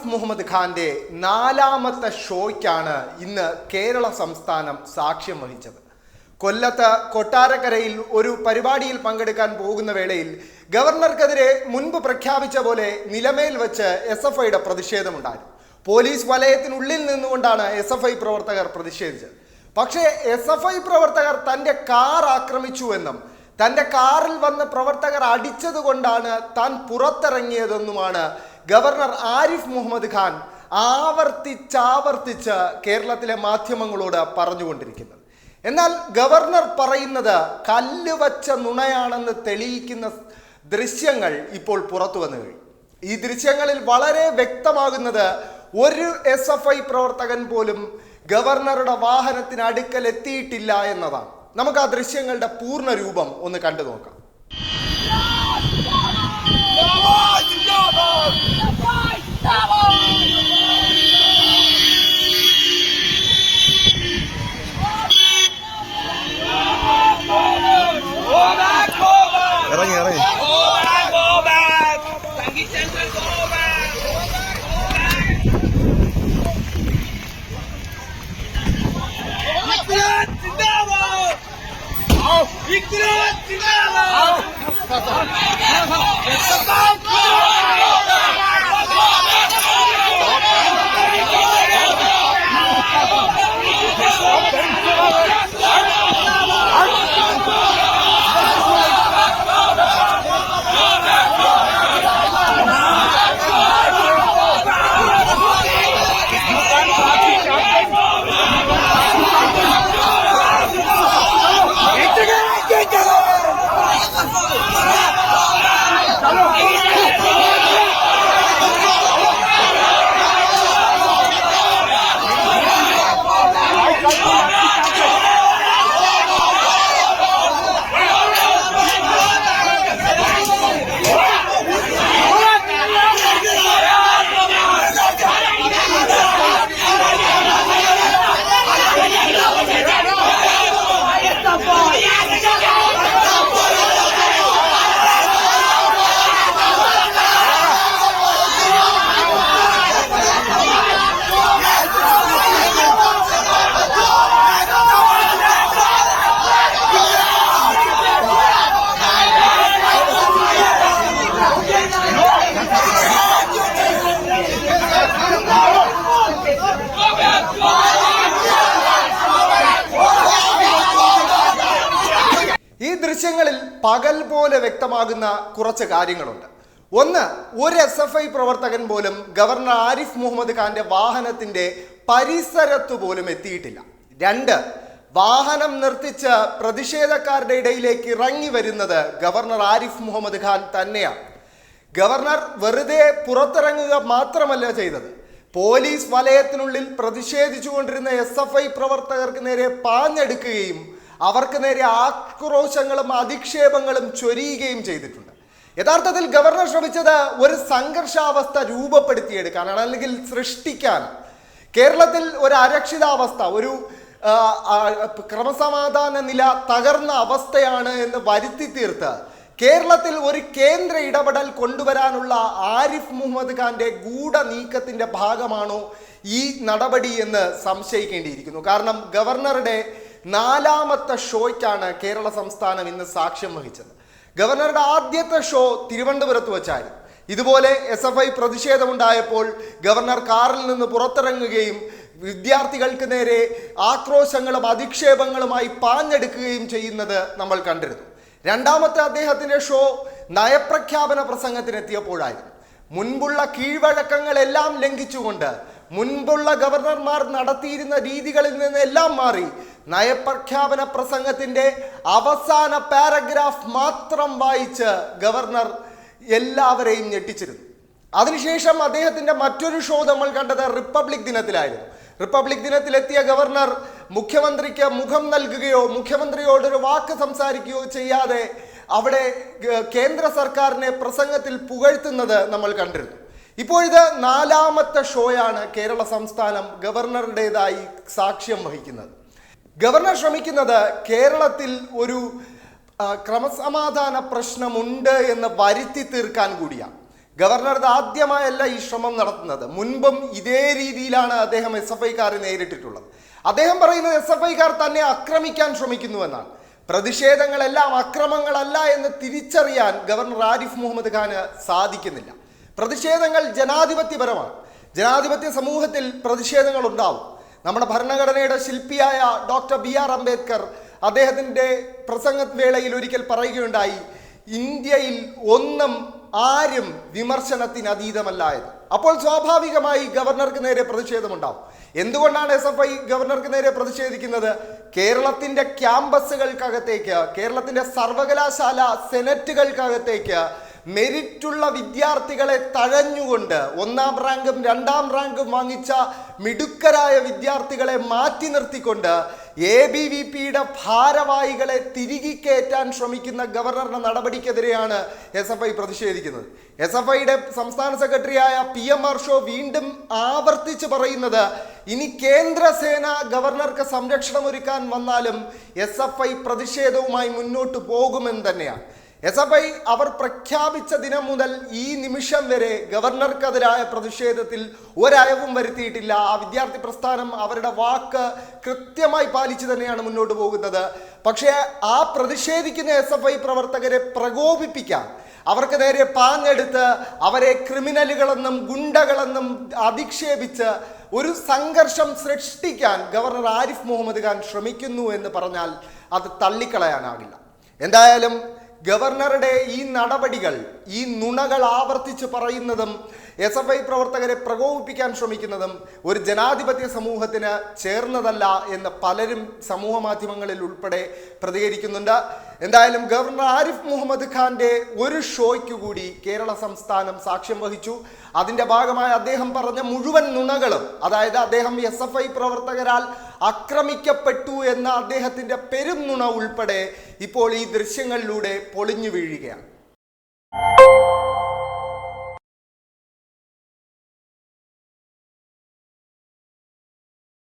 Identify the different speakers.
Speaker 1: ആരിഫ് മുഹമ്മദ് ഖാന്റെ നാലാമത്തെ ഷോയ്ക്കാണ് ഇന്ന് കേരള സംസ്ഥാനം സാക്ഷ്യം വഹിച്ചത്. കൊല്ലത്ത് കൊട്ടാരക്കരയിൽ ഒരു പരിപാടിയിൽ പങ്കെടുക്കാൻ പോകുന്ന വേളയിൽ ഗവർണർക്കെതിരെ മുൻപ് പ്രഖ്യാപിച്ച പോലെ നിലമേൽ വെച്ച് എസ് എഫ് ഐയുടെ പ്രതിഷേധമുണ്ടായിരുന്നു പോലീസ് വലയത്തിനുള്ളിൽ നിന്നുകൊണ്ടാണ് എസ് എഫ് ഐ പ്രവർത്തകർ പ്രതിഷേധിച്ചത്. പക്ഷേ എസ് എഫ് ഐ പ്രവർത്തകർ തന്റെ കാർ ആക്രമിച്ചുവെന്നും തന്റെ കാറിൽ വന്ന് പ്രവർത്തകർ അടിച്ചതുകൊണ്ടാണ് താൻ പുറത്തിറങ്ങിയതെന്നുമാണ് ഗവർണർ ആരിഫ് മുഹമ്മദ് ഖാൻ ആവർത്തിച്ചാവർത്തിച്ച് കേരളത്തിലെ മാധ്യമങ്ങളോട് പറഞ്ഞുകൊണ്ടിരിക്കുന്നത്. എന്നാൽ ഗവർണർ പറയുന്നത് കല്ല് വച്ച നുണയാണെന്ന് തെളിയിക്കുന്ന ദൃശ്യങ്ങൾ ഇപ്പോൾ പുറത്തു വന്നു കഴിഞ്ഞു. ഈ ദൃശ്യങ്ങളിൽ വളരെ വ്യക്തമാകുന്നത് ഒരു എസ് എഫ് ഐ പ്രവർത്തകൻ പോലും ഗവർണറുടെ വാഹനത്തിന് അടുക്കൽ എത്തിയിട്ടില്ല എന്നതാണ്. നമുക്ക് ആ ദൃശ്യങ്ങളുടെ പൂർണ രൂപം ഒന്ന് കണ്ടു നോക്കാം.
Speaker 2: ഇറങ്ങി ഇറങ്ങി ഈ ദൃശ്യങ്ങളിൽ പകൽ പോലെ വ്യക്തമാകുന്ന കുറച്ച് കാര്യങ്ങളുണ്ട്. ഒന്ന് ഒരു എസ് എഫ് ഐ പ്രവർത്തകൻ പോലും ഗവർണർ ആരിഫ് മുഹമ്മദ് ഖാന്റെ വാഹനത്തിന്റെ പരിസരത്തു പോലും എത്തിയിട്ടില്ല. രണ്ട് വാഹനം നിർത്തിച്ച് പ്രതിഷേധക്കാരുടെ ഇടയിലേക്ക് ഇറങ്ങി വരുന്നത് ഗവർണർ ആരിഫ് മുഹമ്മദ് ഖാൻ തന്നെയാണ്. ഗവർണർ വെറുതെ പുറത്തിറങ്ങുക മാത്രമല്ല ചെയ്തത്. പോലീസ് വലയത്തിനുള്ളിൽ പ്രതിഷേധിച്ചുകൊണ്ടിരുന്ന എസ് എഫ് ഐ പ്രവർത്തകർക്ക് നേരെ പാഞ്ഞെടുക്കുകയും അവർക്ക് നേരെ ആക്രോശങ്ങളും അധിക്ഷേപങ്ങളും ചൊരിയുകയും ചെയ്തിട്ടുണ്ട്. യഥാർത്ഥത്തിൽ ഗവർണർ ശ്രമിച്ചത് ഒരു സംഘർഷാവസ്ഥ രൂപപ്പെടുത്തിയെടുക്കാനാണ് അല്ലെങ്കിൽ സൃഷ്ടിക്കാൻ. കേരളത്തിൽ ഒരു അരക്ഷിതാവസ്ഥ ഒരു ക്രമസമാധാന നില തകർന്ന അവസ്ഥയാണ് എന്ന് വരുത്തി തീർത്ത് കേരളത്തിൽ ഒരു കേന്ദ്ര ഇടപെടൽ കൊണ്ടുവരാനുള്ള ആരിഫ് മുഹമ്മദ് ഖാന്റെ ഗൂഢ നീക്കത്തിന്റെ ഭാഗമാണോ ഈ നടപടി എന്ന് സംശയിക്കേണ്ടിയിരിക്കുന്നു. കാരണം ഗവർണറുടെ നാലാമത്തെ ഷോയ്ക്കാണ് കേരള സംസ്ഥാനം ഇന്ന് സാക്ഷ്യം വഹിച്ചത്. ഗവർണറുടെ ആദ്യത്തെ ഷോ തിരുവനന്തപുരത്ത് വെച്ചായിരുന്നു. ഇതുപോലെ എസ് എഫ് ഐ പ്രതിഷേധമുണ്ടായപ്പോൾ ഗവർണർ കാറിൽ നിന്ന് പുറത്തിറങ്ങുകയും വിദ്യാർത്ഥികൾക്ക് നേരെ ആക്രോശങ്ങളും അധിക്ഷേപങ്ങളുമായി പാഞ്ഞെടുക്കുകയും ചെയ്യുന്നത് നമ്മൾ കണ്ടിരുന്നു. രണ്ടാമത്തെ അദ്ദേഹത്തിന്റെ ഷോ നയപ്രഖ്യാപന പ്രസംഗത്തിനെത്തിയപ്പോഴായിരുന്നു. മുൻപുള്ള കീഴ്വഴക്കങ്ങളെല്ലാം ലംഘിച്ചുകൊണ്ട് മുൻപുള്ള ഗവർണർമാർ നടത്തിയിരുന്ന രീതികളിൽ നിന്ന് എല്ലാം മാറി. നയപ്രഖ്യാപന പ്രസംഗത്തിന്റെ അവസാന പാരഗ്രാഫ് മാത്രം വായിച്ച് ഗവർണർ എല്ലാവരെയും ഞെട്ടിച്ചിരുന്നു. അതിനുശേഷം അദ്ദേഹത്തിന്റെ മറ്റൊരു ഷോ നമ്മൾ കണ്ടത് റിപ്പബ്ലിക് ദിനത്തിലായിരുന്നു. റിപ്പബ്ലിക് ദിനത്തിലെത്തിയ ഗവർണർ മുഖ്യമന്ത്രിക്ക് മുഖം നൽകുകയോ മുഖ്യമന്ത്രിയോടൊരു വാക്ക് സംസാരിക്കുകയോ ചെയ്യാതെ അവിടെ കേന്ദ്ര സർക്കാരിനെ പ്രസംഗത്തിൽ പുകഴ്ത്തുന്നത് നമ്മൾ കണ്ടിരുന്നു. ഇപ്പോഴിത് നാലാമത്തെ ഷോയാണ് കേരള സംസ്ഥാനം ഗവർണറുടേതായി സാക്ഷ്യം വഹിക്കുന്നത്. ഗവർണർ ശ്രമിക്കുന്നത് കേരളത്തിൽ ഒരു ക്രമസമാധാന പ്രശ്നമുണ്ട് എന്ന് വരുത്തി തീർക്കാൻ കൂടിയാണ്. ഗവർണർ ആദ്യമായല്ല ഈ ശ്രമം നടത്തുന്നത്. മുൻപും ഇതേ രീതിയിലാണ് അദ്ദേഹം എസ് എഫ് ഐക്കാരെ നേരിട്ടിട്ടുള്ളത്. അദ്ദേഹം പറയുന്നത് എസ് എഫ് ഐക്കാർ തന്നെ ആക്രമിക്കാൻ ശ്രമിക്കുന്നുവെന്നാണ് പ്രതിഷേധങ്ങളെല്ലാം അക്രമങ്ങളല്ല എന്ന് തിരിച്ചറിയാൻ ഗവർണർ ആരിഫ് മുഹമ്മദ് ഖാന് സാധിക്കുന്നില്ല. പ്രതിഷേധങ്ങൾ ജനാധിപത്യപരമാണ്. ജനാധിപത്യ സമൂഹത്തിൽ പ്രതിഷേധങ്ങൾ ഉണ്ടാവും നമ്മുടെ ഭരണഘടനയുടെ ശില്പിയായ ഡോക്ടർ ബി ആർ അംബേദ്കർ അദ്ദേഹത്തിന്റെ പ്രസംഗ വേളയിൽ ഒരിക്കൽ പറയുകയുണ്ടായി ഇന്ത്യയിൽ ഒന്നും ആരും വിമർശനത്തിന് അതീതമല്ല എന്ന് അപ്പോൾ സ്വാഭാവികമായി ഗവർണർക്ക് നേരെ പ്രതിഷേധമുണ്ടാവും. എന്തുകൊണ്ടാണ് എസ് എഫ് ഐ ഗവർണർക്ക് നേരെ പ്രതിഷേധിക്കുന്നത്? കേരളത്തിന്റെ ക്യാമ്പസുകൾക്കകത്തേക്ക് കേരളത്തിന്റെ സർവകലാശാല സെനറ്റുകൾക്കകത്തേക്ക് മെരിറ്റുള്ള വിദ്യാർത്ഥികളെ തഴഞ്ഞുകൊണ്ട് ഒന്നാം റാങ്കും രണ്ടാം റാങ്കും വാങ്ങിച്ച മിടുക്കരായ വിദ്യാർത്ഥികളെ മാറ്റി നിർത്തിക്കൊണ്ട് എ ബി വി പിയുടെ ഭാരവാഹികളെ തിരികെ കയറ്റാൻ ശ്രമിക്കുന്ന ഗവർണറുടെ നടപടിക്കെതിരെയാണ് എസ് എഫ് ഐ പ്രതിഷേധിക്കുന്നത്. എസ് എഫ് ഐയുടെ സംസ്ഥാന സെക്രട്ടറിയായ പി എം ഹർഷോ വീണ്ടും ആവർത്തിച്ച് പറയുന്നത് ഇനി കേന്ദ്രസേന ഗവർണർക്ക് സംരക്ഷണം ഒരുക്കാൻ വന്നാലും എസ് എഫ് ഐ പ്രതിഷേധവുമായി മുന്നോട്ട് പോകുമെന്ന് തന്നെയാണ്. എസ് എഫ് ഐ അവർ പ്രഖ്യാപിച്ച ദിനം മുതൽ ഈ നിമിഷം വരെ ഗവർണർക്കെതിരായ പ്രതിഷേധത്തിൽ ഒരയവും വരുത്തിയിട്ടില്ല. ആ വിദ്യാർത്ഥി പ്രസ്ഥാനം അവരുടെ വാക്ക് കൃത്യമായി പാലിച്ചു തന്നെയാണ് മുന്നോട്ട് പോകുന്നത്. പക്ഷേ ആ പ്രതിഷേധിക്കുന്ന എസ് എഫ് ഐ പ്രവർത്തകരെ പ്രകോപിപ്പിക്കാം. അവർക്ക് നേരെ പാഞ്ഞെടുത്ത് അവരെ ക്രിമിനലുകളെന്നും ഗുണ്ടകളെന്നും അധിക്ഷേപിച്ച് ഒരു സംഘർഷം സൃഷ്ടിക്കാൻ ഗവർണർ ആരിഫ് മുഹമ്മദ് ഖാൻ ശ്രമിക്കുന്നു എന്ന് പറഞ്ഞാൽ അത് തള്ളിക്കളയാനാകില്ല. എന്തായാലും ഗവർണറുടെ ഈ നടപടികൾ ഈ നുണകൾ ആവർത്തിച്ച് പറയുന്നതും എസ് എഫ് ഐ പ്രവർത്തകരെ പ്രകോപിപ്പിക്കാൻ ശ്രമിക്കുന്നതും ഒരു ജനാധിപത്യ സമൂഹത്തിന് ചേർന്നതല്ല എന്ന് പലരും സമൂഹ മാധ്യമങ്ങളിൽ ഉൾപ്പെടെ പ്രതികരിക്കുന്നുണ്ട്. എന്തായാലും ഗവർണർ ആരിഫ് മുഹമ്മദ് ഖാന്റെ ഒരു ഷോയ്ക്ക് കൂടി കേരള സംസ്ഥാനം സാക്ഷ്യം വഹിച്ചു. അതിന്റെ ഭാഗമായി അദ്ദേഹം പറഞ്ഞ മുഴുവൻ നുണകളും അതായത് അദ്ദേഹം എസ് എഫ് ഐ പ്രവർത്തകരാൽ ആക്രമിക്കപ്പെട്ടു എന്ന അദ്ദേഹത്തിന്റെ പെരും നുണ ഉൾപ്പെടെ ഇപ്പോൾ ഈ ദൃശ്യങ്ങളിലൂടെ പൊളിഞ്ഞു വീഴുകയാണ്.